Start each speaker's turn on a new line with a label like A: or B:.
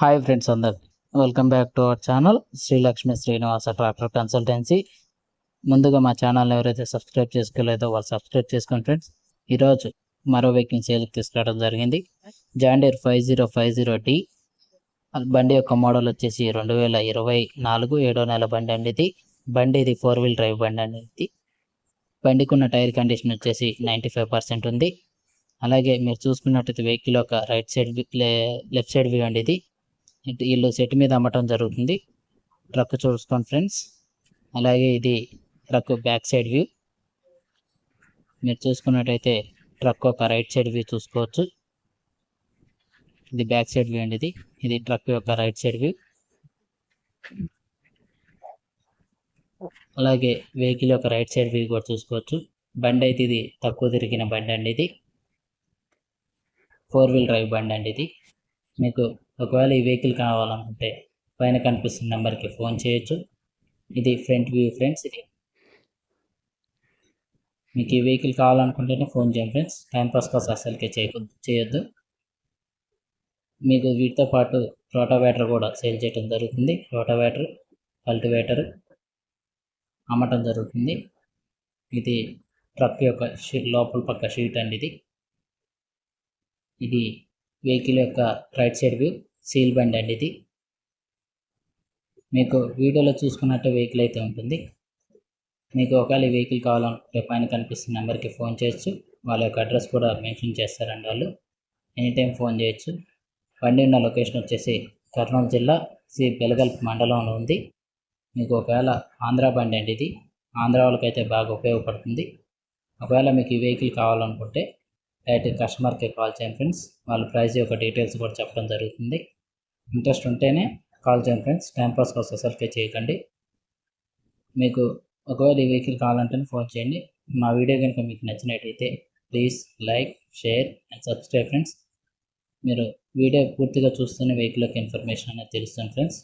A: Hi friends అందరు. Welcome back to our channel Srilakshmi Srinivasa tractor consultancy ముందుగా మా ఛానల్ని ఎవరైతే సబ్స్క్రైబ్ చేసుకోలేదో వాళ్ళు సబ్స్క్రైబ్ చేసుకోండి ఫ్రెండ్స్ ఈరోజు మరో వెహికల్ సేల్కి తీసుకురావడం జరిగింది. John Deere five zero five zero D బండి యొక్క మోడల్ వచ్చేసి రెండు వేల ఇరవై నాలుగు ఏడో నెల బండి అండి ఇది. బండి ఇది ఫోర్ వీల్ డ్రైవ్ బండి అండి ఇది. బండికి ఉన్న టైర్ కండిషన్ వచ్చేసి నైంటీ ఫైవ్ పర్సెంట్ ఉంది. అలాగే మీరు చూసుకున్నట్టయితే వెహికల్ యొక్క right side left side view అండి ఇది. వీళ్ళు సెట్ మీద అమ్మటం జరుగుతుంది. ట్రక్ చూసుకోండి ఫ్రెండ్స్. అలాగే ఇది ట్రక్ బ్యాక్ సైడ్ వ్యూ. మీరు చూసుకున్నట్టయితే ట్రక్ ఒక రైట్ సైడ్ వ్యూ చూసుకోవచ్చు. ఇది బ్యాక్ సైడ్ వ్యూ అండి ఇది. ఇది ట్రక్ యొక్క రైట్ సైడ్ వ్యూ. అలాగే వెహికల్ యొక్క రైట్ సైడ్ వ్యూ కూడా చూసుకోవచ్చు. బండి అయితే ఇది తక్కువ తిరిగిన బండి అండి ఇది. ఫోర్ వీల్ డ్రైవ్ బండి అండి ఇది. మీకు ఒకవేళ ఈ వెహికల్ కావాలనుకుంటే పైన కనిపిస్తున్న నెంబర్కి ఫోన్ చేయొచ్చు. ఇది ఫ్రంట్ వ్యూ ఫ్రెండ్స్ ఇది. మీకు ఈ వెహికల్ కావాలనుకుంటేనే ఫోన్ చేయండి ఫ్రెండ్స్. టైంపాస్ కోసం అసలుకే చేయకూడదు చేయొద్దు. మీకు వీటితో పాటు రోటావేటర్ కూడా సేల్ చేయడం జరుగుతుంది. రోటావేటర్ కల్టివేటర్ అమ్మటం జరుగుతుంది. ఇది ట్రక్ యొక్క లోపల పక్క షీట్ అండి ఇది. ఇది వెహికల్ యొక్క రైట్ సైడ్ వ్యూ సీల్ బండ్ అండి ఇది మీకు వీడియోలో చూసుకున్నట్టు వెహికల్ అయితే ఉంటుంది. మీకు ఒకవేళ వెహికల్ కావాలనుకుంటే పైన కనిపిస్తున్న నెంబర్కి ఫోన్ చేయొచ్చు. వాళ్ళ యొక్క అడ్రస్ కూడా మెన్షన్ చేస్తారండి వాళ్ళు. ఎనీ టైం ఫోన్ చేయొచ్చు. బండి ఉన్న లొకేషన్ వచ్చేసి కర్నూలు జిల్లా శ్రీ బెలగల్ మండలంలో ఉంది. మీకు ఒకవేళ ఆంధ్ర బండి అండి ఇది ఆంధ్ర వాళ్ళకైతే బాగా ఉపయోగపడుతుంది. ఒకవేళ మీకు ఈ వెహికల్ కావాలనుకుంటే డైరెక్ట్ కస్టమర్కి కాల్ చేయండి ఫ్రెండ్స్ వాళ్ళ ప్రైస్ యొక్క డీటెయిల్స్ కూడా చెప్పడం జరుగుతుంది. ఇంట్రెస్ట్ ఉంటేనే కాల్ చేయండి ఫ్రెండ్స్ టైంపాస్ కోసం అసలుకే చేయకండి. మీకు ఒకవేళ ఈ వెహికల్ కావాలంటేనే ఫోన్ చేయండి. మా వీడియో కనుక మీకు నచ్చినట్టయితే please like share and subscribe friends మీరు వీడియో పూర్తిగా చూస్తూనే వెహికల్ యొక్క ఇన్ఫర్మేషన్ అనేది తెలుస్తుంది ఫ్రెండ్స్